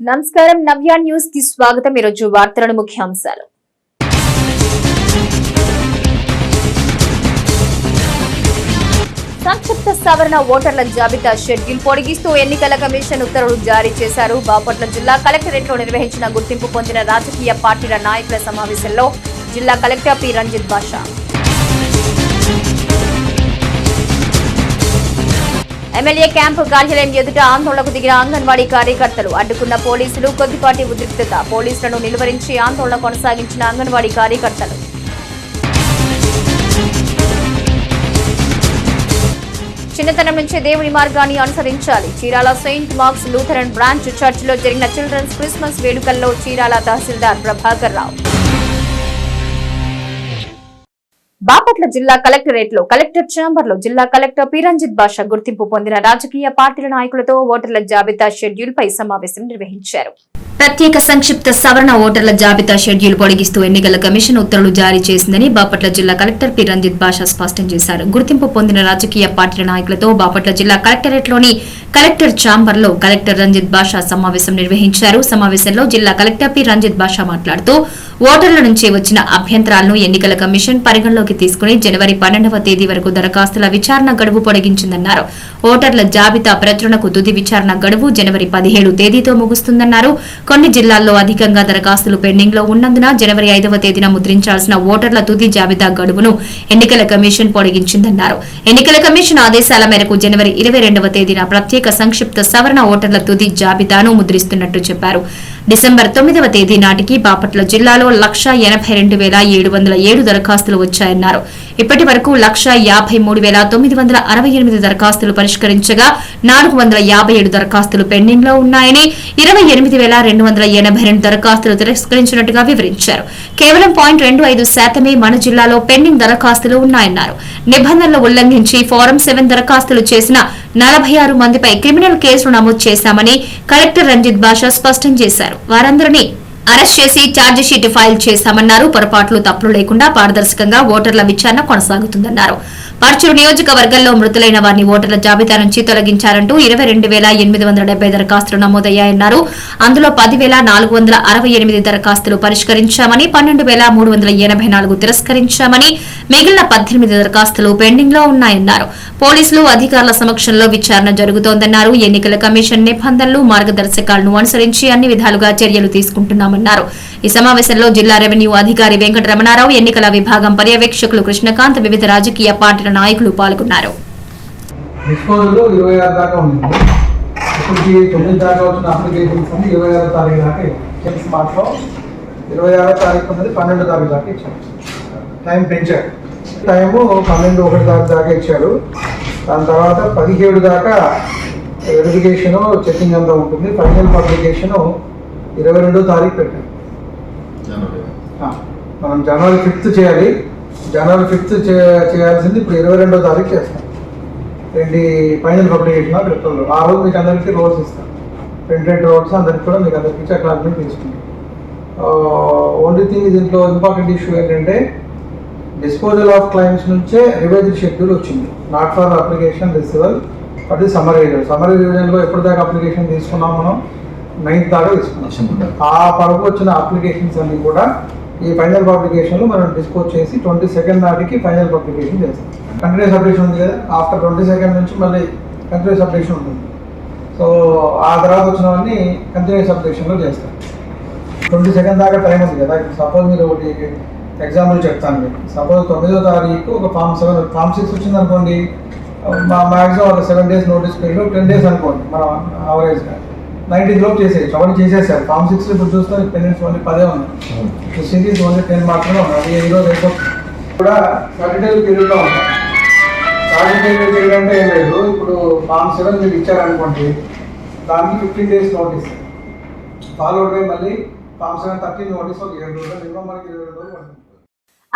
నమస్కారం. నవ్య న్యూస్కి స్వాగతం. ఈరోజు వార్తలను ముఖ్యాంశాలు. సంక్షిప్త సవరణ ఓటర్ల జాబితా షెడ్యూల్ పొడిగిస్తూ ఎన్నికల కమిషన్ ఉత్తర్వులు జారీ చేశారు. బాపట్ల జిల్లా కలెక్టరేట్లో నిర్వహించిన గుర్తింపు పొందిన రాజకీయ పార్టీల నాయకుల సమావేశంలో జిల్లా collector P. Ranjith Basha MLA camp కార్యాలయం ఎదుట ఆందోళనకు దిగిన అంగన్వాడీ కార్యకర్తలు అడ్డుకున్న పోలీసులు కొద్దిపాటి ఉద్రిక్తత. పోలీసులను నిలువరించి ఆందోళన కొనసాగించిన అంగన్వాడీ కార్యకర్తలు. చిన్నతనం నుంచే దేవుని మార్గాన్ని అనుసరించాలి. Chirala saint Mark's Lutheran branch చర్చిలో జరిగిన చిల్డ్రన్స్ క్రిస్మస్ వేడుకల్లో చీరాల తహసీల్దార్ ప్రభాకర్ రావు. బాపట్ల జిల్లా కలెక్టరేట్లో కలెక్టర్ ఛాంబర్లో జిల్లా కలెక్టర్ పిరంజిత్ బాషా గుర్తింపు పొందిన రాజకీయ పార్టీల నాయకులతో ఓటర్ల జాబితా షెడ్యూల్ పై సమావేశం నిర్వహించారు. ప్రత్యేక సంక్షిప్త సవరణ ఓటర్ల జాబితా షెడ్యూల్ పొడిగిస్తూ ఎన్నికల కమిషన్ ఉత్తర్వులు జారీ చేసిందని బాపట్ల జిల్లా కలెక్టర్ పి రంజిత్ బాషా స్పష్టం చేశారు. గుర్తింపు పొందిన రాజకీయ పార్టీల నాయకులతో బాపట్ల జిల్లా కలెక్టరేట్లోని కలెక్టర్ చాంబర్లో కలెక్టర్ రంజిత్ బాషా సమావేశం నిర్వహించారు. సమావేశంలో జిల్లా కలెక్టర్ పి. రంజిత్ బాషా మాట్లాడుతూ ఓటర్ల నుంచి వచ్చిన అభ్యంతరాలను ఎన్నికల కమిషన్ పరిగణలోకి తీసుకుని జనవరి పన్నెండవ తేదీ వరకు దరఖాస్తుల విచారణ గడువు పొడిగించిందన్నారు. ఓటర్ల జాబితా ప్రచురణకు తుది విచారణ గడువు జనవరి పదిహేడు తేదీతో ముగుస్తుందన్నారు. కొన్ని జిల్లాల్లో అధికంగా దరఖాస్తులు పెండింగ్లో ఉన్నందున జనవరి ఐదవ తేదీన ముద్రించాల్సిన ఓటర్ల తుది జాబితా గడువును ఎన్నికల కమిషన్ పొడిగించిందన్నారు. ఎన్నికల కమిషన్ ఆదేశాల మేరకు జనవరి ఇరవై రెండవ తేదీన ప్రత్యేక సంక్షిప్త సవరణ ఓటర్ల తుది జాబితాను ముద్రిస్తున్నట్టు చెప్పారు. డిసెంబర్ తొమ్మిదవ తేదీ నాటికి బాపట్ల జిల్లాలో లక్ష ఎనభై రెండు వేల ఏడు వందల ఏడు దరఖాస్తులు వచ్చాయన్నారు. ఇప్పటి వరకు లక్ష యాభై మూడు వేల తొమ్మిది వందల అరవై ఎనిమిది దరఖాస్తులు పరిష్కరించగా నాలుగు వందల యాభై ఏడు దరఖాస్తులు పెండింగ్లో ఉన్నాయని ఇరవై ఎనిమిది వేల రెండు వందల ఎనభై రెండు దరఖాస్తులు తిరస్కరించినట్టుగా వివరించారు. కేవలం పాయింట్ రెండు ఐదు శాతమే మన జిల్లాలో పెండింగ్ దరఖాస్తులు ఉన్నాయన్నారు. నిబంధనలు ఉల్లంఘించి ఫారం సెవెన్ దరఖాస్తులు చేసిన నలభై ఆరు మందిపై క్రిమినల్ కేసులు నమోదు చేశామని కలెక్టర్ రంజిత్ బాషా స్పష్టం చేశారు. వారందరినీ అరెస్ట్ చేసి ఛార్జిషీట్ ఫైల్ చేశామన్నారు. పొరపాట్లు తప్పులు లేకుండా పారదర్శకంగా ఓటర్ల విచారణ కొనసాగుతుందన్నారు. పర్చూరు నియోజకవర్గంలో మృతులైన వారిని ఓటర్ల జాబితా నుంచి తొలగించారంటూ ఇరవై రెండు వేల ఎనిమిది వందల డెబ్బై దరఖాస్తులు నమోదయ్యాయన్నారు. అందులో పది వేల నాలుగు వందల అరవై ఎనిమిది దరఖాస్తులు పరిష్కరించామని పన్నెండు వేల మూడు వందల ఎనభై నాలుగు తిరస్కరించామని మిగిలిన పద్దెనిమిది దరఖాస్తులు పెండింగ్లో ఉన్నాయన్నారు. పోలీసులు అధికారుల సమక్షంలో విచారణ జరుగుతోందన్నారు. ఎన్నికల కమిషన్ నిబంధనలు మార్గదర్శకాలను అనుసరించి అన్ని విధాలుగా చర్యలు తీసుకుంటున్నామన్నారు. ఈ సమావేశంలో జిల్లా రెవెన్యూ అధికారి వెంకటరమణారావు ఎన్నికల విభాగం పర్యవేక్షకులు కృష్ణకాంత్ వివిధ రాజకీయ పార్టీ పార్టీల నాయకులు పాల్గొన్నారు. ఇరవై ఆరు దాకా ఉంది. ఇప్పటికి తొమ్మిది దాకా వచ్చిన అప్లికేషన్స్ అన్ని ఇరవై ఆరో తారీఖు దాకా ఇరవై ఆరో తారీఖు ఉన్నది పన్నెండు తారీఖు దాకా టైం పెంచారు. టైము పన్నెండు ఒకటి తారీఖు దాకా ఇచ్చారు. దాని తర్వాత పదిహేడు దాకా వెరిఫికేషను చెకింగ్ అంతా ఉంటుంది. ఫైనల్ పబ్లికేషను ఇరవై రెండో తారీఖు పెట్టారు. ఆ, మనం జనవరి ఫిఫ్త్ చేయాలి. జనవరి ఫిఫ్త్ చేయాల్సింది ఇప్పుడు ఇరవై రెండో తారీఖు చేస్తాం. రెండు ఫైనల్ పబ్లికేషన్ పెట్రోల్ ఆ రోజు మీకు అందరికీ రోడ్స్ ఇస్తాం. రెండు రెండు రోడ్స్ అందరికి కూడా మీకు అందరికి ఇచ్చి అక్కడ అడ్మిట్ తీసుకుంటాం ఓన్లీ థింగ్ దీంట్లో ఇంపార్టెంట్ ఇష్యూ ఏంటంటే డిస్పోజల్ ఆఫ్ క్లైమ్స్ నుంచే రివైజ్డ్ షెడ్యూల్ వచ్చింది. Not for application receival but ఇది సమ్మరీ రివిజన్ సమ్మరీ రివిజన్లో ఎప్పటిదాకా అప్లికేషన్ తీసుకున్నాం మనం? నైన్త్ దాకా తీసుకున్నాం. ఆ వరకు వచ్చిన అప్లికేషన్స్ అన్ని కూడా ఈ ఫైనల్ పబ్లికేషన్లో మనం డిస్పోజ్ చేసి ట్వంటీ సెకండ్ నాటికి ఫైనల్ పబ్లికేషన్ చేస్తాం. కంటిన్యూస్ అప్డేషన్ ఉంది కదా? ఆఫ్టర్ ట్వంటీ సెకండ్ నుంచి మళ్ళీ కంటిన్యూస్ అప్డేషన్ ఉంటుంది. సో ఆ తర్వాత వచ్చినవన్నీ కంటిన్యూస్ అప్డేషన్లో చేస్తాం. ట్వంటీ సెకండ్ దాకా టైం ఉంది కదా? సపోజ్ మీరు ఒకటి ఎగ్జాంపుల్ చెప్తాను మీకు. సపోజ్ తొమ్మిదో తారీఖు ఒక ఫామ్ సెవెన్ ఫామ్ సిక్స్ వచ్చింది అనుకోండి. మా మ్యాక్సిమం ఒక seven days notice period ten days అనుకోండి. మనం అవరేజ్గా నైన్టీన్ లోపు చేసేయచ్చు అవన్నీ చేసేసారు ఫామ్ సిక్స్ ఇప్పుడు చూస్తే పెండెంట్స్ ఓన్లీ పదే ఉన్నాయి. సిరీస్ ఓన్లీ టెన్ మాత్రమే ఉన్నాయి. అది ఈ రోజు అయిపో కూడా సర్టిటల్ పీరియడ్లో ఉంటాయి సర్టిటల్ పీరియడ్ అంటే ఏం లేదు. ఇప్పుడు ఫామ్ సెవెన్ మీరు ఇచ్చారనుకోండి దానికి fifteen days notice. Followed by మళ్ళీ ఫామ్ సెవెన్ థర్టీన్ నోటీస్ ఒక ఏడు రోజులు మినిమం మనకి ఇరవై రోజులు పడుతుంది.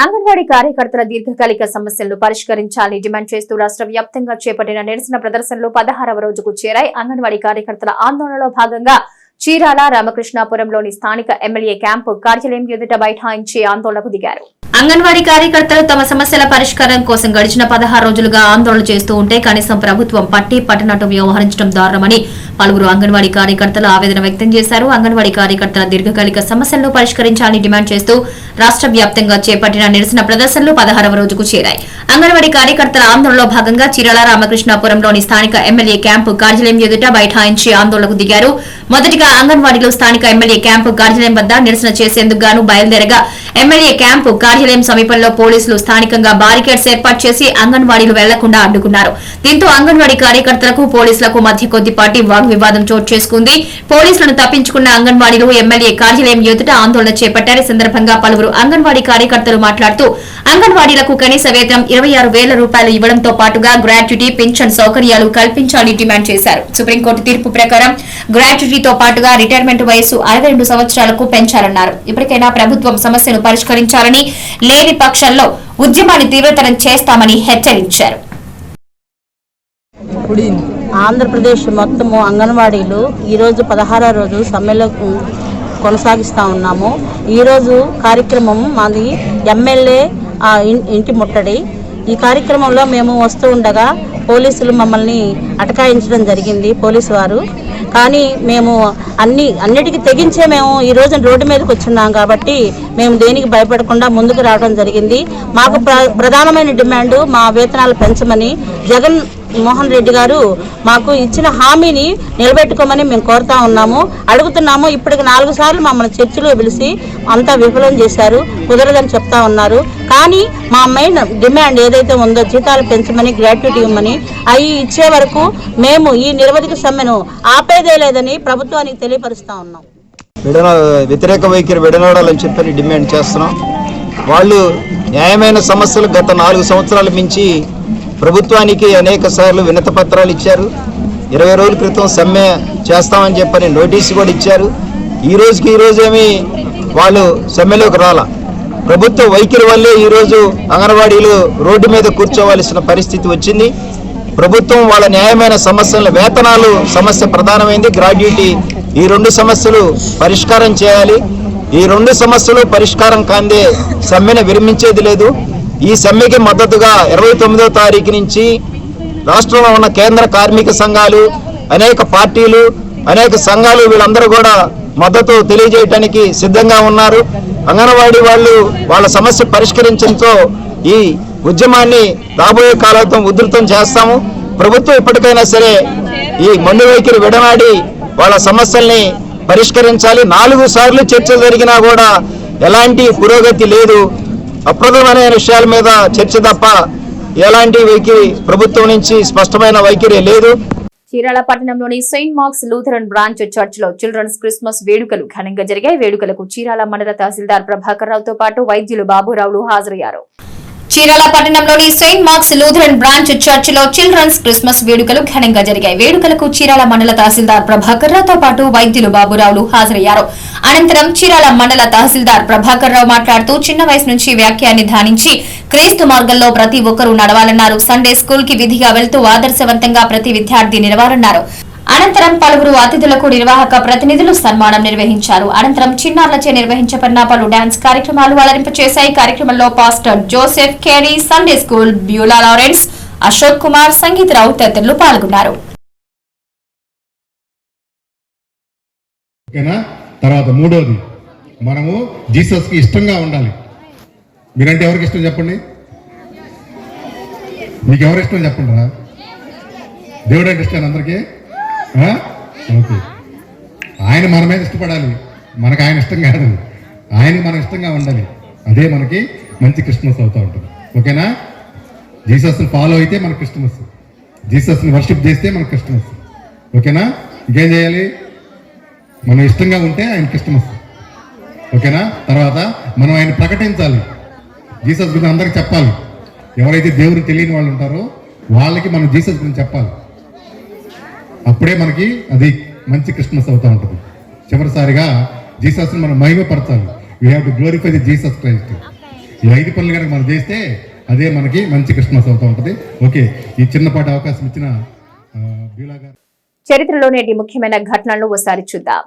అంగన్వాడీ కార్యకర్తల దీర్ఘకాలిక సమస్యలను పరిష్కరించాలని డిమాండ్ చేస్తూ రాష్ట్ర వ్యాప్తంగా చేపట్టిన నిరసన ప్రదర్శనలు పదహారవ రోజుకు చేరాయి అంగన్వాడీ కార్యకర్తల ఆందోళనలో భాగంగా చీరాల రామకృష్ణాపురంలోని స్థానిక ఎమ్మెల్యే క్యాంపు కార్యాలయం ఎదుట బైఠాయించి ఆందోళనకు దిగారు. అంగన్వాడీ కార్యకర్తలు తమ సమస్యల పరిష్కారం కోసం గడిచిన పదహారు రోజులుగా ఆందోళన చేస్తూ ఉంటే కనీసం ప్రభుత్వం పట్టి పట్టనట్టు వ్యవహరించడం దారుణమని పలువురు అంగన్వాడీ కార్యకర్తలు ఆవేదన వ్యక్తం చేశారు. అంగన్వాడీ కార్యకర్తల దీర్ఘకాలిక సమస్యలను పరిష్కరించాలని డిమాండ్ చేస్తూ రాష్ట వ్యాప్తంగా చేపట్టిన నిరసన ప్రదర్శనలు పదహారవ రోజుకు చేరాయి. అంగన్వాడీ కార్యకర్తల ఆందోళనలో భాగంగా చీరాల రామకృష్ణాపురంలోని స్థానిక ఎమ్మెల్యే క్యాంపు కార్యాలయం ఎదుట బైఠాయించి ఆందోళనకు దిగారు. మొదటిగా అంగన్వాడీలో స్థానిక ఎమ్మెల్యే క్యాంపు కార్యాలయం వద్ద నిరసన చేసేందుకు గాను బయలుదేరగా ఎమ్మెల్యే క్యాంపు కార్యాలయం సమీపంలో పోలీసులు స్థానికంగా బారికేడ్స్ ఏర్పాటు చేసి అంగన్వాడీలు వెళ్ళకుండా అడ్డుకున్నారు. దీంతో అంగన్వాడీ కార్యకర్తలకు పోలీసులకు మధ్య కొద్దిపాటి వాగ్వివాదం చోటు చేసుకుంది. పోలీసులను తప్పించుకున్న అంగన్వాడీలు ఎమ్మెల్యే కార్యాలయం ఎదుట ఆందోళన చేపట్టారు. సందర్భంగా పలువురు అంగన్వాడీ కార్యకర్తలు మాట్లాడుతూ అంగన్వాడీలకు కనీస వేతనం ఇరవై ఆరు వేల రూపాయలు ఇవ్వడంతో పాటుగా గ్రాట్యుటీ పింఛన్ సౌకర్యాలు కల్పించాలని డిమాండ్ చేశారు. సుప్రీంకోర్టు తీర్పు ప్రకారం గ్రాట్యుటీతో పాటు పాటుగా రిటైర్మెంట్ వయసు అరవై రెండు సంవత్సరాలకు పెంచాలన్నారు ఇప్పటికైనా ప్రభుత్వం సమస్యను పరిష్కరించాలని లేని పక్షంలో ఉద్యమాన్ని తీవ్రతరం చేస్తామని హెచ్చరించారు. ఆంధ్రప్రదేశ్ మొత్తము అంగన్వాడీలు ఈరోజు పదహారో రోజు సమ్మెలో కొనసాగిస్తూ ఉన్నాము. ఈరోజు కార్యక్రమం మాది ఎమ్మెల్యే ఆ, ఇంటి ముట్టడి. ఈ కార్యక్రమంలో మేము వస్తూ ఉండగా పోలీసులు మమ్మల్ని అటకాయించడం జరిగింది పోలీసు వారు. కానీ మేము అన్ని అన్నిటికీ తెగించే మేము ఈ రోజు రోడ్డు మీదకి వచ్చున్నాం కాబట్టి మేము దేనికి భయపడకుండా ముందుకు రావడం జరిగింది. మాకు ప్ర- ప్రధానమైన డిమాండ్ మా వేతనాలు పెంచమని జగన్ మోహన్ రెడ్డి గారు మాకు ఇచ్చిన హామీని నిలబెట్టుకోమని మేము కోరుతా ఉన్నాము. అడుగుతున్నాము. ఇప్పటికి నాలుగు సార్లు మమ్మల్ని చర్చిలో పిలిచి అంతా విఫలం చేశారు. కుదరదని చెప్తా ఉన్నారు. కానీ మా మెయిన్ డిమాండ్ ఏదైతే ఉందో జీతాలు పెంచమని గ్రాట్యుటీ ఇవ్వమని అవి ఇచ్చే వరకు మేము ఈ నిరవధిక సమ్మెను ఆపేదే లేదని ప్రభుత్వానికి తెలియపరుస్తా ఉన్నాం. విడన వ్యతిరేక వైఖరి విడనాడాలని చెప్పని డిమాండ్ చేస్తున్నాం. వాళ్ళు న్యాయమైన సమస్యలు గత నాలుగు సంవత్సరాలు మించి ప్రభుత్వానికి అనేక సార్లు వినత పత్రాలు ఇచ్చారు. ఇరవై రోజుల క్రితం సమ్మె చేస్తామని చెప్పని నోటీసు కూడా ఇచ్చారు. ఈ రోజుకి ఈ రోజేమి వాళ్ళు సమ్మెలోకి రాలా. ప్రభుత్వ వైఖరి వల్లే ఈరోజు అంగన్వాడీలు రోడ్డు మీద కూర్చోవలసిన పరిస్థితి వచ్చింది. ప్రభుత్వం వాళ్ళ న్యాయమైన సమస్యల వేతనాలు సమస్య ప్రధానమైంది. గ్రాడ్యుటీ ఈ రెండు సమస్యలు పరిష్కారం చేయాలి. ఈ రెండు సమస్యలు పరిష్కారం కాందే సమ్మెను విరమించేది లేదు. ఈ సమ్మెకి మద్దతుగా ఇరవై తొమ్మిదో తారీఖు నుంచి రాష్ట్రంలో ఉన్న కేంద్ర కార్మిక సంఘాలు అనేక పార్టీలు అనేక సంఘాలు వీళ్ళందరూ కూడా మద్దతు తెలియజేయటానికి సిద్ధంగా ఉన్నారు. అంగన్వాడీ వాళ్ళు వాళ్ళ సమస్య పరిష్కరించడంతో ఈ ఉద్యమాన్ని రాబోయే కాలంతో ఉధృతం చేస్తాము. ప్రభుత్వం ఇప్పటికైనా సరే ఈ మొండి వైఖరి విడనాడి వాళ్ళ సమస్యల్ని పరిష్కరించాలి. నాలుగు సార్లు చర్చ జరిగినా కూడా ఎలాంటి పురోగతి లేదు. అప్రదమైన విషయాల మీద చర్చ తప్ప ఎలాంటి వైఖరి ప్రభుత్వం నుంచి స్పష్టమైన వైఖరి లేదు. చీరాల పట్టణంలోని సెయింట్ మార్క్స్ లూథరన్ బ్రాంచ్ చర్చ్లో చిల్డ్రన్స్ క్రిస్మస్ వేడుకలు ఘనంగా జరిగాయి. వేడుకలకు చీరాల మండల తహసీల్దార్ ప్రభాకర్ రావుతో పాటు వైద్యులు బాబురావులు హాజరయ్యారు. చీరాల పట్టణంలోని సెయింట్ మార్క్స్ లూథరన్ బ్రాంచ్ చర్చ్లో చిల్డ్రన్స్ క్రిస్మస్ వేడుకలు ఘనంగా జరిగాయి. వేడుకలకు చీరాల మండల తహసీల్దార్ ప్రభాకర్ రావుతో పాటు వైద్యులు బాబురావులు హాజరయ్యారు. అనంతరం చీరాల మండల తహసీల్దార్ ప్రభాకర్ రావు మాట్లాడుతూ చిన్న వయసు నుంచి వ్యాఖ్యాన్ని ధ్యానించి క్రీస్తు మార్గంలో ప్రతి ఒక్కరూ నడవాలన్నారు. సండే స్కూల్కి విధిగా వెళ్తూ ఆదర్శవంతంగా ప్రతి విద్యార్థి నిలవాలన్నారు. అనంతరం పలువురు అతిథులకు నిర్వాహక ప్రతినిధులు సన్మానం నిర్వహించారు. అనంతరం చిన్నారులచే నిర్వహించబడిన పలు డాన్స్ కార్యక్రమాలు అలరింపచేశాయి కార్యక్రమంలో pastor Joseph Carey Sunday school Beulah Lawrence Ashok Kumar Sangeetharao తదితరులు పాల్గొన్నారు. తర్వాత మూడోది మనము జీసస్కి ఇష్టంగా ఉండాలి. మీరంటే ఎవరికి ఇష్టం చెప్పండి? మీకు ఎవరు ఇష్టం చెప్పండి రా? దేవుడు అంటే ఇష్టం అందరికీ? ఓకే. ఆయన మన మీద ఇష్టపడాలి. మనకు ఆయన ఇష్టం కాదు. ఆయన మనం ఇష్టంగా ఉండాలి. అదే మనకి మంచి క్రిస్మస్ అవుతూ ఉంటుంది. ఓకేనా? జీసస్ని ఫాలో అయితే మనకు క్రిస్మస్. జీసస్ని వర్షిప్ చేస్తే మనకు క్రిస్మస్. ఓకేనా? ఇంకేం చేయాలి? మనం ఇష్టంగా ఉంటే ఆయన క్రిస్మస్. ఓకేనా? తర్వాత మనం ఆయన ప్రకటించాలి. జీసస్ గురించి అందరికి చెప్పాలి. ఎవరైతే దేవుని తెలియని వాళ్ళు ఉంటారో వాళ్ళకి మనం జీసస్ గురించి చెప్పాలి. అప్పుడే మనకి అది మంచి క్రిస్మస్ అవుతూ ఉంటుంది. చివరిసారిగా జీసస్ని మనం మహిమపరచాలి. We have to glorify the Jesus Christ ఈ ఐదు పనులు కనుక మనం చేస్తే అదే మనకి మంచి క్రిస్మస్ అవుతూ ఉంటుంది. ఓకే ఈ చిన్నపాటి అవకాశం ఇచ్చిన ఆ, చరిత్రలో నేటి ముఖ్యమైన ఘటనలను ఒకసారి చూద్దాం.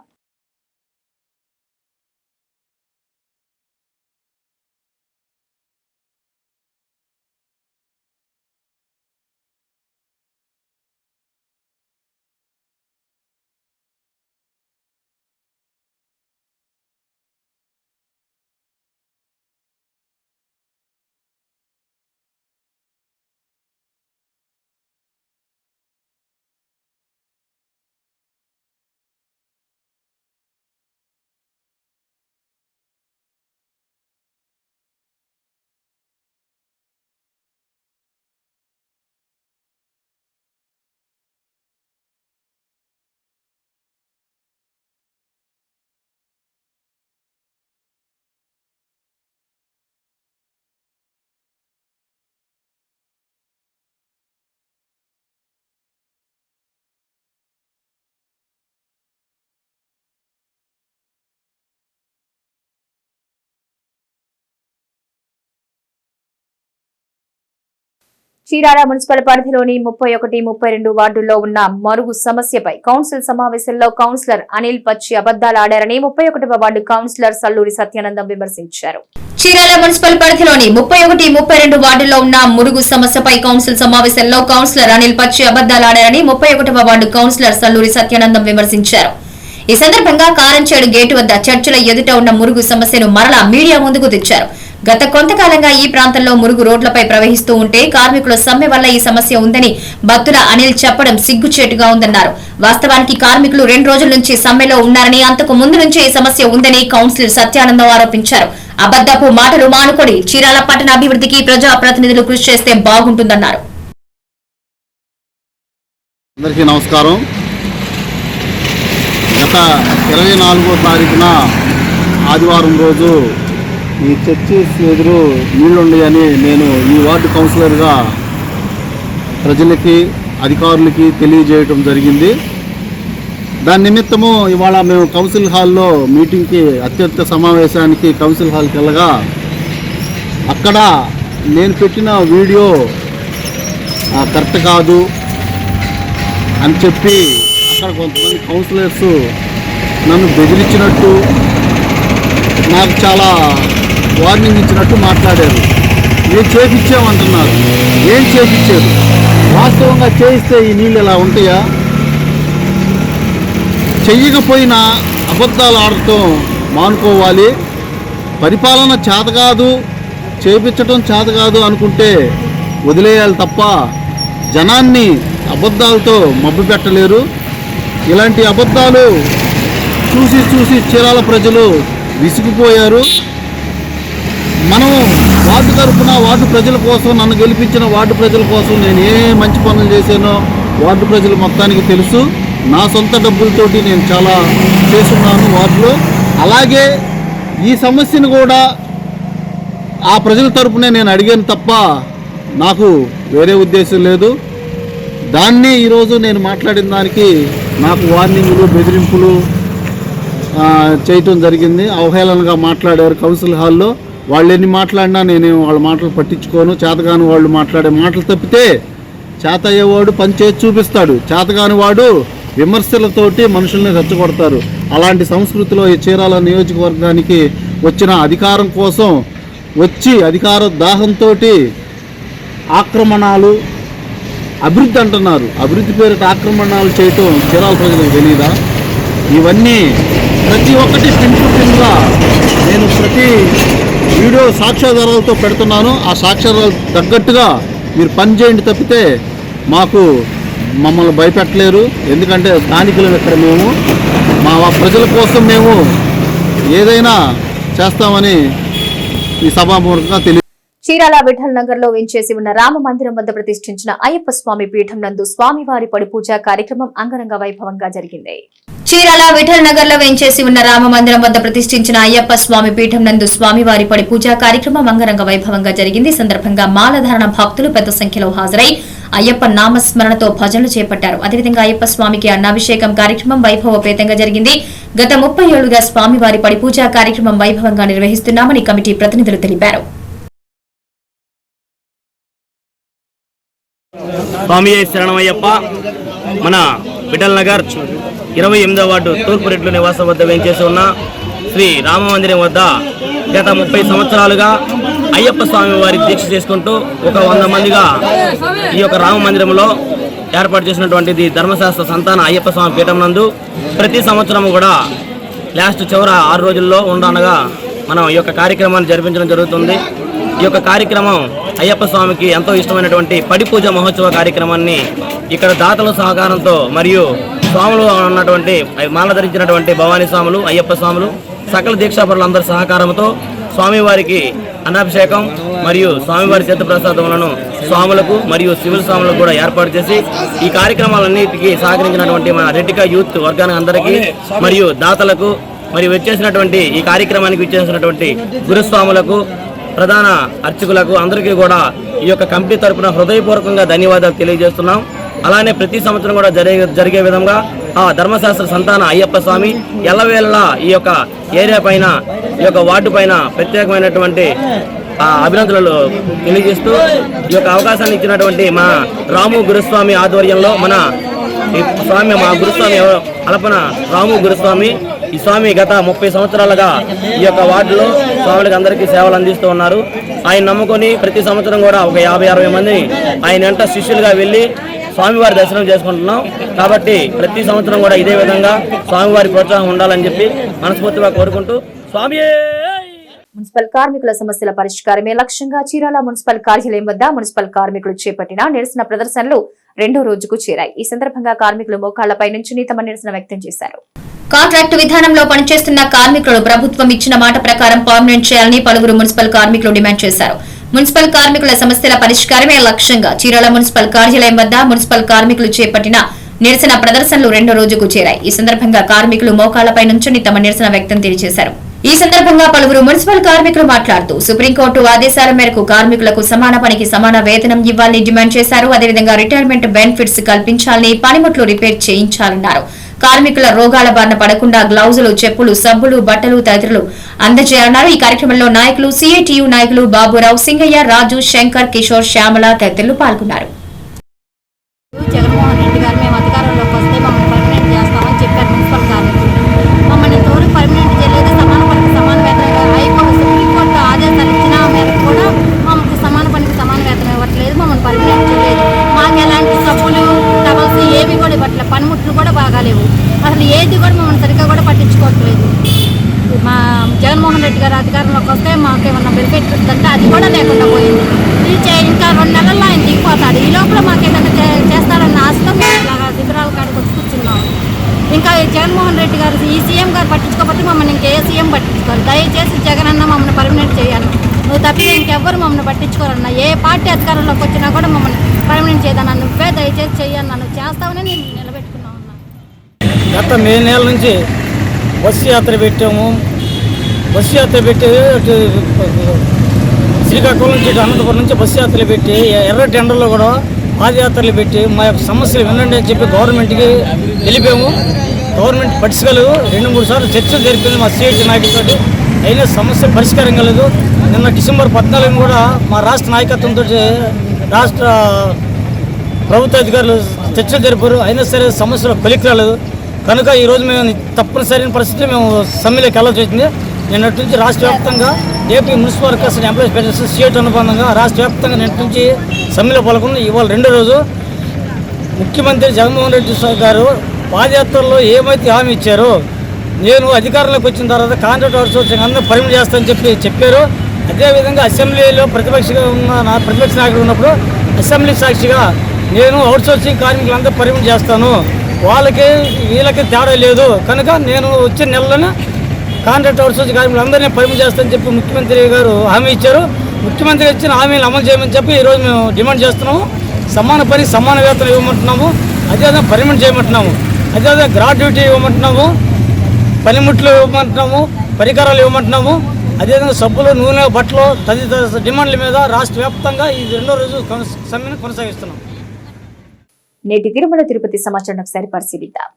చీరాల మున్సిపల్ పరిధిలోని ముప్పై ఒకటి ముప్పై రెండు వార్డుల్లో ఉన్న మరుగు సమస్యపై కౌన్సిల్ సమావేశంలో కౌన్సిలర్ అనిల్ పచ్చి అబద్దాలు ఆడారని ముప్పై ఒకటవ వార్డు కౌన్సిలర్ సల్లూరి సత్యానందం విమర్శించారు. చీరాల మున్సిపల్ పరిధిలోని ముప్పై ఒకటి ముప్పై రెండు వార్డుల్లో ఉన్న మురుగు సమస్యపై కౌన్సిల్ సమావేశంలో కౌన్సిలర్ అనిల్ పచ్చి అబద్దాలు ఆడారని ముప్పై ఒకటవ వార్డు కౌన్సిలర్ సల్లూరి సత్యానందం విమర్శించారు. ఈ సందర్భంగా కారంచేడు గేటు వద్ద చర్చిల ఎదుట ఉన్న మురుగు సమస్యను మరలా మీడియా ముందుకు తెచ్చారు. గత కొంతకాలంగా ఈ ప్రాంతంలో మురుగు రోడ్లపై ప్రవహిస్తూ ఉంటే కార్మికుల సమ్మె వల్ల ఈ సమస్య ఉందని భక్తుల అనిల్ చెప్పడం సిగ్గుచేటుగా ఉందన్నారు. వాస్తవానికి కార్మికులు రెండు రోజుల నుంచి సమ్మెలో ఉన్నారని అంతకు ముందు నుంచే ఈ సమస్య ఉందని కౌన్సిలర్ సత్యానందం ఆరోపించారు. అబద్దపు మాటలు మానుకొని చీరాల పట్టణ అభివృద్ధికి ప్రజా ప్రతినిధులు కృషి చేస్తే బాగుంటుందన్నారు. అందరికీ నమస్కారం. గత ఇరవై నాలుగో తారీఖున ఆదివారం రోజు ఈ చర్చి ఎదురు నీళ్ళున్నాయని నేను ఈ వార్డు కౌన్సిలర్గా ప్రజలకి అధికారులకి తెలియజేయటం జరిగింది. దాని నిమిత్తము ఇవాళ మేము కౌన్సిల్ హాల్లో మీటింగ్కి అత్యంత సమావేశానికి కౌన్సిల్ హాల్కి వెళ్ళగా అక్కడ నేను పెట్టిన వీడియో కరెక్ట్ కాదు అని చెప్పి అక్కడ కొంతమంది కౌన్సిలర్స్ నన్ను బెదిరించినట్టు నాకు చాలా వార్నింగ్ ఇచ్చినట్టు మాట్లాడారు. మేము చేపించామంటున్నారు ఏం చేపించారు వాస్తవంగా చేయిస్తే ఈ నీళ్ళు ఇలా ఉంటాయా? చెయ్యకపోయినా అబద్ధాలు ఆడటం మానుకోవాలి. పరిపాలన చేత కాదు చేపించటం చేత కాదు అనుకుంటే వదిలేయాలి తప్ప జనాన్ని అబద్ధాలతో మబ్బు పెట్టలేరు. ఇలాంటి అబద్ధాలు చూసి చూసి చీరాల ప్రజలు విసిగిపోయారు. మనం వార్డు తరఫున వార్డు ప్రజల కోసం నన్ను గెలిపించిన వార్డు ప్రజల కోసం నేను ఏ మంచి పనులు చేశానో వార్డు ప్రజలు మొత్తానికి తెలుసు. నా సొంత డబ్బులతోటి నేను చాలా చేస్తున్నాను వార్డులో. అలాగే ఈ సమస్యను కూడా ఆ ప్రజల తరపునే నేను అడిగాను తప్ప నాకు వేరే ఉద్దేశం లేదు. దాన్ని ఈరోజు నేను మాట్లాడిన దానికి నాకు వార్నింగులు బెదిరింపులు చేయటం జరిగింది. అవహేళనగా మాట్లాడారు కౌన్సిల్ హాల్లో. వాళ్ళు ఎన్ని మాట్లాడినా నేను వాళ్ళ మాటలు పట్టించుకోను. చేతగాని వాళ్ళు మాట్లాడే మాటలు తప్పితే చేత అయ్యేవాడు పనిచేసి చూపిస్తాడు. చేతగాని వాడు విమర్శలతోటి మనుషుల్ని రెచ్చగొడతారు. అలాంటి సంస్కృతిలో ఈ చీరాల నియోజకవర్గానికి వచ్చిన అధికారం కోసం వచ్చి అధికార దాహంతో ఆక్రమణాలు అభివృద్ధి అంటున్నారు. అభివృద్ధి పేరిట ఆక్రమణాలు చేయటం చీరాల ప్రజలకు తెలియదా ఇవన్నీ ప్రతి ఒక్కటి పిన్ నేను ప్రతి వీడియో సాక్ష్యాధారాలతో పెడుతున్నాను. ఆ సాక్ష్యాధారాలు తగ్గట్టుగా మీరు పని చేయండి తప్పితే మాకు మమ్మల్ని భయపెట్టలేరు. ఎందుకంటే స్థానికులం ఇక్కడ మేము. మా ప్రజల కోసం మేము ఏదైనా చేస్తామని ఈ సభాపూర్వకంగా తెలియ చీరాల విఠల్ నగర్లో వేంచేసి ఉన్న రామ మందిరం వద్ద ప్రతిష్ఠించిన అయ్యప్ప స్వామి పీఠం నందు స్వామివారి పడి పూజ కార్యక్రమం అంగరంగ వైభవంగా జరిగింది. చీరాల విఠల్ నగర్లో వేంచేసి ఉన్న రామ మందిరం వద్ద ప్రతిష్ఠించిన అయ్యప్ప స్వామి పీఠం నందు స్వామివారి పడి పూజ కార్యక్రమం అంగరంగ వైభవంగా జరిగింది. సందర్భంగా మాలధారణ భక్తులు పెద్ద సంఖ్యలో హాజరై అయ్యప్ప నామస్మరణతో భజనలు చేపట్టారు. అదేవిధంగా అయ్యప్ప స్వామికి అన్నాభిషేకం కార్యక్రమం వైభవపేతంగా జరిగింది. గత ముప్పై ఏళ్ళుగా స్వామివారి పడి పూజా కార్యక్రమం వైభవంగా నిర్వహిస్తున్నామని కమిటీ ప్రతినిధులు తెలిపారు. స్వామి శరణమయ్యప్ప మన విఠల్ నగర్ ఇరవై ఎనిమిదో వార్డు తూర్పు రెడ్లు నివాసం వద్ద వేంచేసి ఉన్న శ్రీ రామ మందిరం వద్ద గత ముప్పై సంవత్సరాలుగా అయ్యప్ప స్వామి వారి దీక్ష చేసుకుంటూ ఒక వంద మందిగా ఈ యొక్క రామ మందిరంలో ఏర్పాటు చేసినటువంటిది ధర్మశాస్త్ర సంతాన అయ్యప్ప స్వామి పీఠం నందు. ప్రతి సంవత్సరం కూడా లాస్ట్ చివర ఆరు రోజుల్లో ఉండనగా మనం ఈ యొక్క కార్యక్రమాన్ని జరిపించడం జరుగుతుంది. ఈ యొక్క కార్యక్రమం అయ్యప్ప స్వామికి ఎంతో ఇష్టమైనటువంటి పడి పూజ మహోత్సవ కార్యక్రమాన్ని ఇక్కడ దాతల సహకారంతో మరియు స్వాములు ఉన్నటువంటి మాల ధరించినటువంటి భవానీ స్వాములు అయ్యప్ప స్వాములు సకల దీక్షాపరులందరి సహకారంతో స్వామివారికి అన్నాభిషేకం మరియు స్వామివారి తీర్థప్రసాదములను స్వాములకు మరియు సివిల్ స్వాములకు కూడా ఏర్పాటు చేసి ఈ కార్యక్రమాలన్నిటికీ సహకరించినటువంటి మన రెడ్డిగా యూత్ వర్గానికి అందరికీ మరియు దాతలకు మరియు వచ్చేసినటువంటి ఈ కార్యక్రమానికి వచ్చేసినటువంటి గురుస్వాములకు ప్రధాన అర్చకులకు అందరికీ కూడా ఈ యొక్క కమిటీ తరపున హృదయపూర్వకంగా ధన్యవాదాలు తెలియజేస్తున్నాం. అలానే ప్రతి సంవత్సరం కూడా జరిగే జరిగే విధంగా ఆ ధర్మశాస్త్ర సంతాన అయ్యప్ప స్వామి ఎల్లవేళలా ఈ యొక్క ఏరియా పైన ఈ యొక్క వార్డు పైన ప్రత్యేకమైనటువంటి ఆ అభినందనలు తెలియజేస్తూ ఈ యొక్క అవకాశాన్ని ఇచ్చినటువంటి మా రాము గురుస్వామి ఆధ్వర్యంలో మన స్వామి మా గురుస్వామి అలపన రాము గురుస్వామి. ఈ స్వామి గత ముప్పై సంవత్సరాలుగా ఈ యొక్క వార్డులో స్వాములకు అందరికీ సేవలు అందిస్తూ ఉన్నారు. ఆయన నమ్ముకొని ప్రతి సంవత్సరం కూడా ఒక యాభై అరవై మంది ఆయన వెంట శిష్యులుగా వెళ్ళి స్వామివారి దర్శనం చేసుకుంటున్నాం. కాబట్టి ప్రతి సంవత్సరం కూడా ఇదే విధంగా స్వామివారి ప్రోత్సాహం ఉండాలని చెప్పి మనస్ఫూర్తిగా కోరుకుంటూ స్వామి మున్సిపల్ కార్మికుల సమస్యల పరిష్కారమే లక్ష్యంగా చీరాల మున్సిపల్ కార్యాలయం వద్ద మున్సిపల్ కార్మికులు చేపట్టిన నిరసన ప్రదర్శనలు రెండో రోజుకు చేరాయి. ఈ సందర్భంగా కార్మికులు మోకాళ్ళపై నుంచి తమ నిరసన వ్యక్తం చేశారు. కాంట్రాక్టు విధానంలో పనిచేస్తున్న కార్మికులు ప్రభుత్వం ఇచ్చిన మాట ప్రకారం పర్మనెంట్ చేయాలని పలువురు మున్సిపల్ కార్మికులు డిమాండ్ చేశారు. మున్సిపల్ కార్మికుల సమస్యల పరిష్కారమే లక్ష్యంగా చీరాల మున్సిపల్ కార్యాలయం వద్ద మున్సిపల్ కార్మికులు చేపట్టిన నిరసన ప్రదర్శనలు రెండో రోజుకు చేరాయి. ఈ సందర్భంగా కార్మికులు మోకాళ్ళపై నుంచుని తమ నిరసన వ్యక్తం తెలియజేశారు. ఈ సందర్భంగా పలువురు మున్సిపల్ కార్మికులు మాట్లాడుతూ సుప్రీంకోర్టు ఆదేశాల మేరకు కార్మికులకు సమాన పనికి సమాన వేతనం ఇవ్వాలని డిమాండ్ చేశారు. అదేవిధంగా రిటైర్మెంట్ బెనిఫిట్స్ కల్పించాలని పనిముట్లు రిపేర్ చేయించాలన్నారు. కార్మికుల రోగాల బారిన పడకుండా గ్లౌజులు చెప్పులు సబ్బులు బట్టలు తదితరులు అందజేయాలన్నారు. ఈ కార్యక్రమంలో నాయకులు సిఐటియు నాయకులు బాబురావు సింగయ్య రాజు శంకర్ కిషోర్ శ్యామల తదితరులు పాల్గొన్నారు జగన్మోహన్ రెడ్డి గారు మేము అధికారంలోకి వస్తే మమ్మల్ని పర్మనెంట్ చేస్తామని చెప్పారు మున్సిపల్ కార్మికులు మమ్మల్ని ఇంతవరకు పర్మనెంట్ చేయలేదు సమాన పనికి సమాన వేతనం హైకోర్టు సుప్రీంకోర్టు ఆదేశాలు ఇచ్చిన మేరకు కూడా మాకు సమాన పనికి సమాన వేతనం ఇవ్వట్లేదు మమ్మల్ని పర్మనెంట్ చేయలేదు మాకు ఎలాంటి సబ్బులు టవల్స్ ఏవి కూడా ఇవ్వట్లేదు పనిముట్లు కూడా బాగాలేవు అసలు ఏది కూడా మమ్మల్ని సరిగ్గా కూడా పట్టించుకోవట్లేదు మా జగన్మోహన్ రెడ్డి గారు అధికారంలోకి వస్తే మాకు ఏమన్నా బెనిఫిట్ ఉందంటే అది కూడా లేకుండా పోయింది ఇది చే- ఇంకా రెండు నెలల్లో ఆయన దిగిపోతాడు ఈ లోపల మాకు ఏదైనా చే- చేస్తారన్న ఆశతో మేము ఇలాగా శిబిరాల కాడికి వచ్చి కూర్చున్నాం ఇంకా ఈ జగన్మోహన్ రెడ్డి గారు ఈ సీఎం గారు పట్టించుకోకపోతే మమ్మల్ని ఇంకే సీఎం పట్టించుకోరు దయచేసి జగన్ అన్న మమ్మల్ని పర్మనెంట్ చేయాలి నువ్వు తప్పితే ఇంకెవ్వరు మమ్మల్ని పట్టించుకోరన్న ఏ పార్టీ అధికారంలోకి వచ్చినా కూడా మమ్మల్ని పర్మనెంట్ చేయదన్న నువ్వే దయచేసి చెయ్యన్న నువ్వు చేస్తావని నేను నిలబెట్టుకున్నావు అన్న గత మే నెల నుంచి బస్సు యాత్ర పెట్టాము. బస్సు యాత్ర పెట్టి అటు శ్రీకాకుళం నుంచి ఇటు అనంతపురం నుంచి బస్సు యాత్రలు పెట్టి ఎర్ర టెండర్లో కూడా పాదయాత్రలు పెట్టి మా యొక్క సమస్యలు వినండి అని చెప్పి గవర్నమెంట్కి తెలిపాము. గవర్నమెంట్ పట్టించగలదు రెండు మూడు సార్లు చర్చలు జరిపింది మా సిఐటి నాయకులతో అయినా సమస్య పరిష్కారం కలదు. నిన్న డిసెంబర్ పద్నాలుగు కూడా మా రాష్ట్ర నాయకత్వంతో రాష్ట్ర ప్రభుత్వ అధికారులు చర్చలు జరిపారు. అయినా సరే సమస్యలు కొలికి రాలేదు. కనుక ఈరోజు మేము తప్పనిసరి పరిస్థితి మేము సమ్మెలోకి వెళ్ళాల్సి వచ్చింది. నిన్నటి నుంచి రాష్ట్ర వ్యాప్తంగా AP municipal workers and employees federation సీఎట్ అనుబంధంగా రాష్ట్ర వ్యాప్తంగా నిన్నటి నుంచి సమ్మెలో పాల్గొన్న ఇవాళ రెండో రోజు ముఖ్యమంత్రి జగన్మోహన్ రెడ్డి గారు పాదయాత్రలో ఏమైతే హామీ ఇచ్చారో నేను అధికారంలోకి వచ్చిన తర్వాత కాంట్రాక్ట్ అవుట్సోర్సింగ్ అందరూ పరిమితి చేస్తానని చెప్పి చెప్పారు. అదేవిధంగా అసెంబ్లీలో ప్రతిపక్షగా ఉన్న నా ప్రతిపక్ష నాయకుడు ఉన్నప్పుడు అసెంబ్లీ సాక్షిగా నేను అవుట్సోర్సింగ్ కార్మికులందరూ పరిమితి చేస్తాను. వాళ్ళకి వీళ్ళకి తేడా లేదు. కనుక నేను వచ్చే నెలలోనే కాంట్రాక్ట్ అవుట్సోర్సింగ్ కార్మికులందరినీ పరిమితి చేస్తానని చెప్పి ముఖ్యమంత్రి గారు హామీ ఇచ్చారు. ముఖ్యమంత్రి ఇచ్చిన హామీలు అమలు చేయమని చెప్పి ఈరోజు మేము డిమాండ్ చేస్తున్నాము. సమాన పని సమాన వేతనం ఇవ్వమంటున్నాము. అదేవిధంగా పరిమిట్ చేయమంటున్నాము. అదేవిధంగా గ్రాడ్యుయేటీ ఇవ్వమంటున్నాము. పనిముట్లు ఇవ్వమంటున్నాము. పరికరాలు ఇవ్వమంటున్నాము. అదేవిధంగా సబ్బులు నూనె బట్టలు తదితర డిమాండ్ల మీద రాష్ట్ర వ్యాప్తంగా ఈ రెండో రోజు కొనస- సమ్మెను కొనసాగిస్తున్నాం. నేటి తిరుమల తిరుపతి సమాచారం ఒకసారి పరిశీలిద్దాం.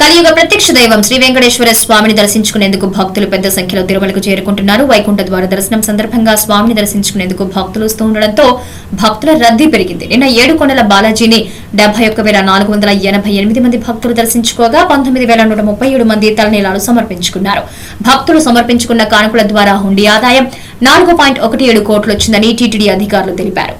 కలియుగ ప్రత్యక్ష దైవం శ్రీ వెంకటేశ్వర స్వామిని దర్శించుకునేందుకు భక్తులు పెద్ద సంఖ్యలో తిరుమలకు చేరుకుంటున్నారు. వైకుంఠ ద్వార దర్శనం సందర్భంగా స్వామిని దర్శించుకునేందుకు భక్తులు వస్తూ ఉండడంతో భక్తుల రద్దీ పెరిగింది. నిన్న ఏడు కొండల బాలాజీని డెబ్బై ఒక్క వేల నాలుగు వందల ఎనభై ఎనిమిది మంది భక్తులు దర్శించుకోగా పంతొమ్మిది వేల నూట ముప్పై ఏడు మంది తలనీలాలు సమర్పించుకున్నారు. భక్తులు సమర్పించుకున్న కానుకల ద్వారా హుండీ ఆదాయం నాలుగు పాయింట్ ఒకటి ఏడు కోట్లు వచ్చిందని టీటీడీ అధికారులు తెలిపారు.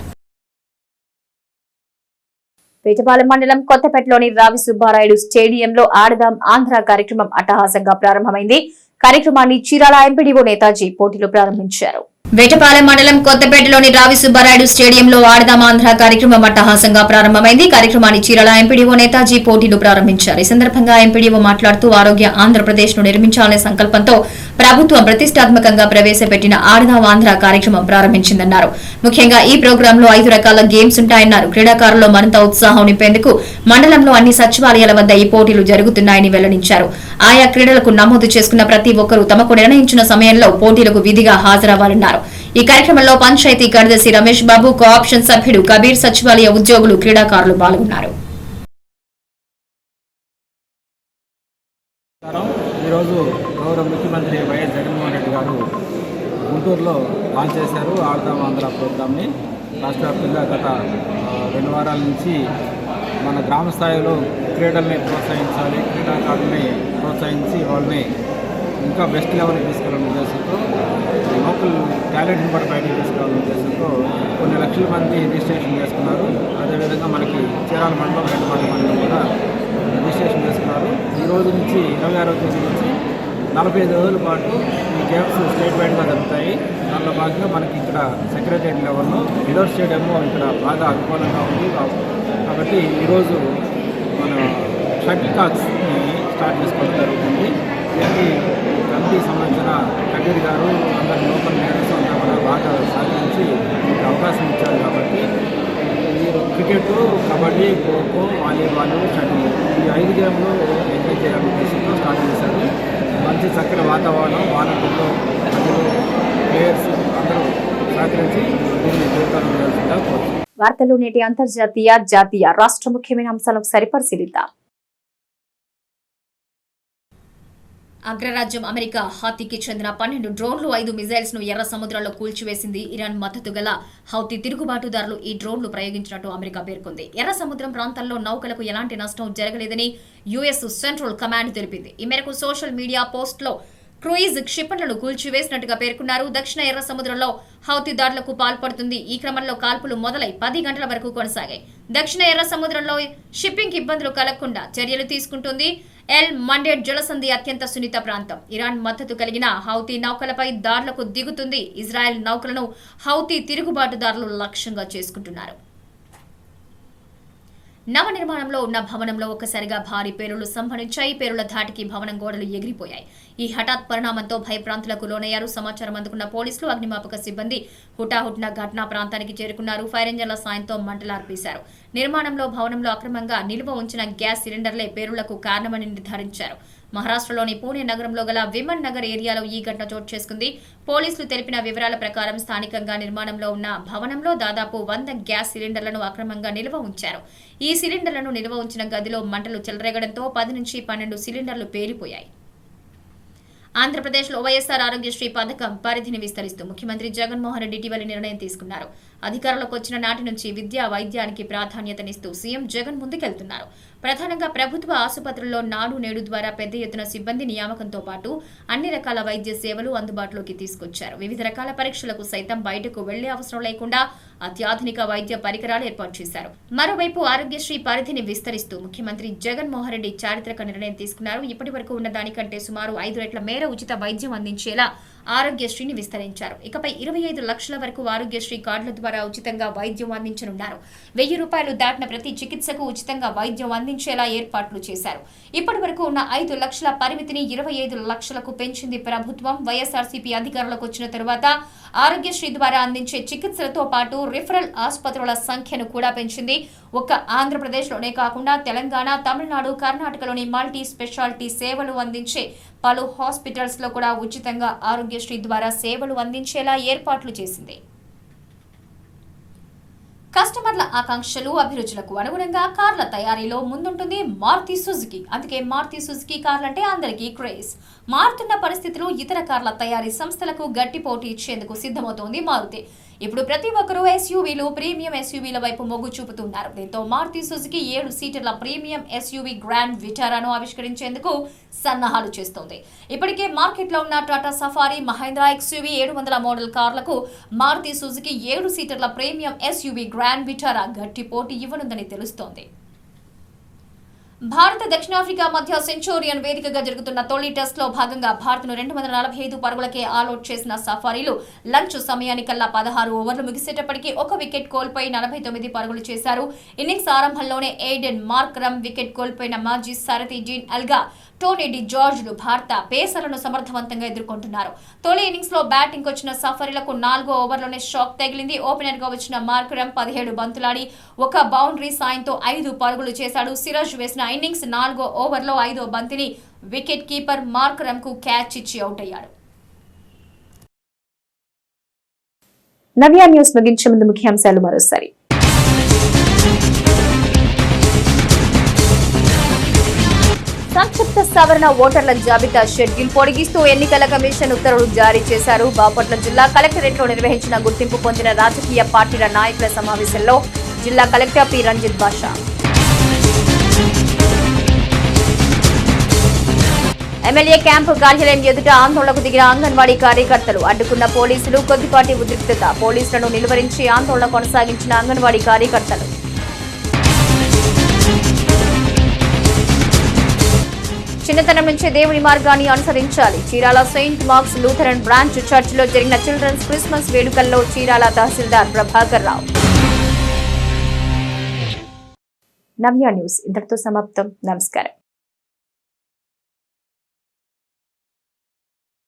పేటపాలెం మండలం కొత్తపేటలోని రావి సుబ్బారాయుడు స్టేడియంలో ఆడదాం ఆంధ్ర కార్యక్రమం అట్టహాసంగా ప్రారంభమైంది. కార్యక్రమాన్ని చీరాల ఎంపీడీఓ నేతాజీ పోటీలో ప్రారంభించారు. వేటపాలెం మండలం కొత్తపేటలోని రావి సుబ్బారాయుడు స్టేడియంలో ఆడదాం ఆంధ్ర కార్యక్రమం అట్టహాసంగా ప్రారంభమైంది. కార్యక్రమాన్ని చీరాల ఎంపీడీఓ నేతాజీ పోటీలు ప్రారంభించారు. ఈ సందర్భంగా ఎంపీడీఓ మాట్లాడుతూ ఆరోగ్య ఆంధ్రప్రదేశ్ను నిర్మించాలనే సంకల్పంతో ప్రభుత్వం ప్రతిష్టాత్మకంగా ప్రవేశపెట్టిన ఆడదాం ఆంధ్ర కార్యక్రమం ప్రారంభించిందన్నారు. ముఖ్యంగా ఈ ప్రోగ్రాంలో లో ఐదు రకాల గేమ్స్ ఉంటాయన్నారు. క్రీడాకారుల్లో మరింత ఉత్సాహం నింపేందుకు మండలంలో అన్ని సచివాలయాల వద్ద ఈ పోటీలు జరుగుతున్నాయని వెల్లడించారు. ఆయా క్రీడలకు నమోదు చేసుకున్న ప్రతి ఒక్కరూ తమకు నిర్ణయించిన సమయంలో పోటీలకు విధిగా హాజరవ్వాలన్నారు. ఈ కార్యక్రమంలో పంచాయతీ కార్యదర్శి రమేష్ బాబు కోఆప్షన్ సభ్యుడు కబీర్ సచివాలయ ఉద్యోగులు క్రీడాకారులు పాల్గొన్నారు. ఈరోజు గౌరవ ముఖ్యమంత్రి వైఎస్ జగన్మోహన్ రెడ్డి గారు గుంటూరులో లాంచ్ చేశారు ఆడదాం ఆంధ్ర ప్రోగ్రామ్ని. రాష్ట్ర వ్యాప్తంగా గత రెండు వారాల నుంచి మన గ్రామ స్థాయిలో క్రీడల్ని ప్రోత్సహించాలి క్రీడాకారుల్ని ప్రోత్సహించి వాళ్ళని ఇంకా బెస్ట్ లెవెల్కి తీసుకెళ్ళాలనే ఉద్దేశంతో లోకల్ టాలెంట్ని కూడా బయటకు తీసుకురావాలనే ఉద్దేశంతో కొన్ని లక్షల మంది రిజిస్ట్రేషన్ చేసుకున్నారు. అదేవిధంగా మనకి చీరాల మండలం రెండు మండలం కూడా రిజిస్ట్రేషన్ చేసుకున్నారు. ఈ రోజు నుంచి ఇరవై ఆరో తేదీ నుంచి నలభై ఐదు రోజుల పాటు ఈ గేమ్స్ స్టేట్ వైడ్గా జరుగుతాయి. దానిలో భాగంగా మనకి ఇక్కడ సెక్రటరీ లెవెల్లో ఇండోర్ స్టేడియం ఇక్కడ బాగా అనుకూలంగా ఉంది. కాబట్టి ఈరోజు మన షటిల్ కాక్స్ని స్టార్ట్ చేసుకోవడం జరుగుతుంది. దీనికి ఎంపీ సంబంధించిన కబీర్ గారు అందరి లోకల్ లీడర్స్ అంతా కూడా బాగా సహకరించి మీకు అవకాశం ఇచ్చారు కాబట్టి మీరు cricket kabaddi kho kho volleyball shuttle ఈ ఐదు గేమ్లు ఎంజాయ్ చేయాలని ఉద్దేశంతో స్టార్ట్ చేశారు. మంచి చక్కని వాతావరణం వాలంటీర్లు అందరూ ప్లేయర్స్ అందరూ సహకరించి దీన్ని జీవితాలు వార్తలు నేటి అంతర్జాతీయ జాతీయ రాష్ట్ర ముఖ్యమైన అంశాలను సరిపరిశీలిద్దాం. అగ్రరాజ్యం అమెరికా హాతీకి చెందిన పన్నెండు డ్రోన్లు ఐదు మిజైల్స్ను ఎర్ర సముద్రంలో కూల్చివేసింది ఇరాన్ మద్దతు గల హౌతీ తిరుగుబాటుదారులు ఈ డ్రోన్లు ప్రయోగించినట్టు అమెరికా పేర్కొంది. ఎర్ర సముద్రం ప్రాంతాల్లో నౌకలకు ఎలాంటి నష్టం జరగలేదని యుఎస్ సెంట్రల్ కమాండ్ తెలిపింది. ఈ మేరకు సోషల్ మీడియా పోస్ట్లో క్రూయిజ్ క్షిపణులను కూల్చివేసినట్టుగా పేర్కొన్నారు. దక్షిణ ఎర్ర సముద్రంలో హౌతీదారులకు పాల్పడుతుంది. ఈ క్రమంలో కాల్పులు మొదలై పది గంటల వరకు కొనసాగాయి. దక్షిణ ఎర్ర సముద్రంలో షిప్పింగ్ ఇబ్బందులు కలగకుండా చర్యలు తీసుకుంటుంది. ఎల్ మండేడ్ జలసంధి అత్యంత సున్నిత ప్రాంతం. ఇరాన్ మద్దతు కలిగిన హౌతీ నౌకలపై దారులకు దిగుతుంది. ఇజ్రాయెల్ నౌకలను హౌతీ తిరుగుబాటుదారులు లక్ష్యంగా చేసుకుంటున్నారు. నవ నిర్మాణంలో ఉన్న భవనంలో ఒక్కసారిగా భారీ పేరులు సంభవించాయి. పేరుల ధాటికి భవనం గోడలు ఎగిరిపోయాయి. ఈ హఠాత్ పరిణామంతో భయప్రాంతులకు లోనయ్యారు. సమాచారం అందుకున్న పోలీసులు అగ్నిమాపక సిబ్బంది హుటాహుటిన ఘటనా ప్రాంతానికి చేరుకున్నారు. ఫైర్ ఇంజన్ల సాయంతో మంటలార్పేశారు. నిర్మాణంలో భవనంలో అక్రమంగా నిల్వ ఉంచిన గ్యాస్ సిలిండర్లే పేరులకు కారణమని నిర్ధారించారు. మహారాష్ట్రలోని పూణే నగరంలో గల విమన్ నగర్ ఏరియాలో ఈ ఘటన చోటు చేసుకుంది. పోలీసులు తెలిపిన వివరాల ప్రకారం స్థానికంగా నిర్మాణంలో ఉన్న భవనంలో దాదాపు వంద గ్యాస్ సిలిండర్లను అక్రమంగా నిల్వ ఉంచారు. ఈ సిలిండర్లను నిల్వ ఉంచిన గదిలో మంటలు చెలరేగడంతో పది నుంచి పన్నెండు సిలిండర్లు పేలిపోయాయి. ఆంధ్రప్రదేశ్లో వైఎస్ఆర్ ఆరోగ్యశ్రీ పథకం పరిధిని విస్తరిస్తూ ముఖ్యమంత్రి జగన్మోహన్ రెడ్డి ఇటీవల నిర్ణయం తీసుకున్నారు. అధికారంలోకి వచ్చిన నాటి నుంచి విద్యా వైద్యానికి ప్రాధాన్యతనిస్తూ సీఎం జగన్ ముందుకెళ్తున్నారు. ప్రధానంగా ప్రభుత్వ ఆసుపత్రుల్లో నాడు నేడు ద్వారా పెద్ద ఎత్తున సిబ్బంది నియామకంతో పాటు అన్ని రకాల వైద్య సేవలు అందుబాటులోకి తీసుకొచ్చారు. వివిధ రకాల పరీక్షలకు సైతం బయటకు వెళ్ళే అవసరం లేకుండా అత్యాధునిక వైద్య పరికరాలు ఏర్పాటు చేశారు. మరోవైపు ఆరోగ్యశ్రీ పరిధిని విస్తరిస్తూ ముఖ్యమంత్రి జగన్మోహన్ రెడ్డి చారిత్రక నిర్ణయం తీసుకున్నారు. ఇప్పటి వరకు ఉన్న దానికంటే సుమారు ఐదు రెట్ల మేర ఉచిత వైద్యం అందించేలా ఆరోగ్యశ్రీని విస్తరించారు. ఇకపై ఇరవై ఐదు లక్షల వరకు ఆరోగ్యశ్రీ కార్డుల ద్వారా ఉచితంగా వైద్యం అందించనున్నారు. వెయ్యి రూపాయలు దాటిన ప్రతి చికిత్సకు ఉచితంగా వైద్యం అందించేలా ఏర్పాట్లు చేశారు. ఇప్పటి వరకు ఉన్న ఐదు లక్షల పరిమితిని ఇరవై ఐదు లక్షలకు పెంచింది ప్రభుత్వం. వైఎస్ఆర్సీపీ అధికారులకు వచ్చిన తరువాత ఆరోగ్యశ్రీ ద్వారా అందించే చికిత్సలతో పాటు రిఫరల్ ఆసుపత్రుల సంఖ్యను కూడా పెంచింది. ఒక్క ఆంధ్రప్రదేశ్లోనే కాకుండా తెలంగాణ తమిళనాడు కర్ణాటకలోని మల్టీ స్పెషాలిటీ సేవలు అందించే పలు హాస్పిటల్స్లో కూడా ఉచితంగా ఆరోగ్యశ్రీ ద్వారా సేవలు అందించేలా ఏర్పాట్లు చేసింది. కస్టమర్ల ఆకాంక్షలు అభిరుచులకు అనుగుణంగా కార్ల తయారీలో ముందుంటుంది మారుతి సుజుకి. అందుకే మారుతి సుజుకి కార్లంటే అందరికీ క్రేజ్. మారుతున్న పరిస్థితులు ఇతర కార్ల తయారీ సంస్థలకు గట్టి పోటీ ఇచ్చేందుకు సిద్ధమవుతోంది మారుతి. ఇప్పుడు ప్రతి ఒక్కరూ ఎస్యూవీలు ప్రీమియం ఎస్యూవీల వైపు మొగ్గు చూపుతున్నారు. దీంతో మారుతి సుజుకి ఏడు సీటర్ల ప్రీమియం ఎస్యూవీ గ్రాండ్ విటారాను ఆవిష్కరించేందుకు సన్నాహాలు చేస్తోంది. ఇప్పటికే మార్కెట్లో ఉన్న టాటా సఫారీ మహేంద్రా ఎక్స్యూవీ ఏడు వందల మోడల్ కార్లకు మారుతి సుజుకి ఏడు సీటర్ల ప్రీమియం ఎస్యూవీ గ్రాండ్ విటారా గట్టి పోటీ ఇవ్వనుందని తెలుస్తోంది. భారత దక్షిణాఫ్రికా మధ్య సెంచోరియన్ వేదికగా జరుగుతున్న తొలి టెస్ట్లో భాగంగా భారత్ను రెండు వందల నలభై ఐదు పరుగులకే ఆల్అౌట్ చేసిన సఫారీలు లంచ్ సమయానికల్లా పదహారు ఓవర్లు ముగిసేటప్పటికీ ఒక వికెట్ కోల్పోయి నలభై తొమ్మిది పరుగులు చేశారు. ఇన్నింగ్స్ ఆరంభంలోనే ఎయిడెన్ మార్క్రమ్ వికెట్ కోల్పోయిన మాజీ సారథి జీన్ అల్గా టోనీ డి జార్జ్లు భారత పేసర్లను సమర్థవంతంగా ఎదుర్కొంటున్నారు. తొలి ఇన్నింగ్స్లో బ్యాటింగ్ వచ్చిన సఫరీలకు నాలుగో ఓవర్లోనే షాక్ తగిలింది. ఓపెనర్గా వచ్చిన మార్కురం పదిహేడు బంతులాడి ఒక బౌండరీ సాయంతో ఐదు పరుగులు చేశాడు. సిరాజ్ వేసిన ఇన్నింగ్స్ నాలుగో ఓవర్లో ఐదో బంతిని వికెట్ కీపర్ మార్కరం కు క్యాచ్ ఇచ్చి అవుట్ అయ్యాడు. నవ్యా న్యూస్ ముగించే ముందు ముఖ్యాంశాలు మరోసారి. సంక్షిప్త సవరణ ఓటర్ల జాబితా షెడ్యూల్ పొడిగిస్తూ ఎన్నికల కమిషన్ ఉత్తర్వులు జారీ చేశారు. బాపట్ల జిల్లా కలెక్టరేట్లో నిర్వహించిన గుర్తింపు పొందిన రాజకీయ పార్టీల నాయకుల సమావేశంలో జిల్లా collector P. Ranjith Basha. MLA camp కార్యాలయం ఎదుట ఆందోళనకు దిగిన అంగన్వాడీ కార్యకర్తలు అడ్డుకున్న పోలీసులు కొద్దిపాటి ఉద్రిక్తత. పోలీసులను నిలువరించి ఆందోళన కొనసాగించిన అంగన్వాడీ కార్యకర్తలు. చిన్నతనం నుంచే దేవుని మార్గాన్ని అనుసరించాలి. Chirala saint Mark's Lutheran branch చర్చిలో జరిగిన చిల్డ్రన్స్ క్రిస్మస్ వేడుకల్లో చీరాల తహసీల్దార్ ప్రభాకర్ రావు. నవ్య న్యూస్ ఇంతటితో సమాప్తం. నమస్కారం.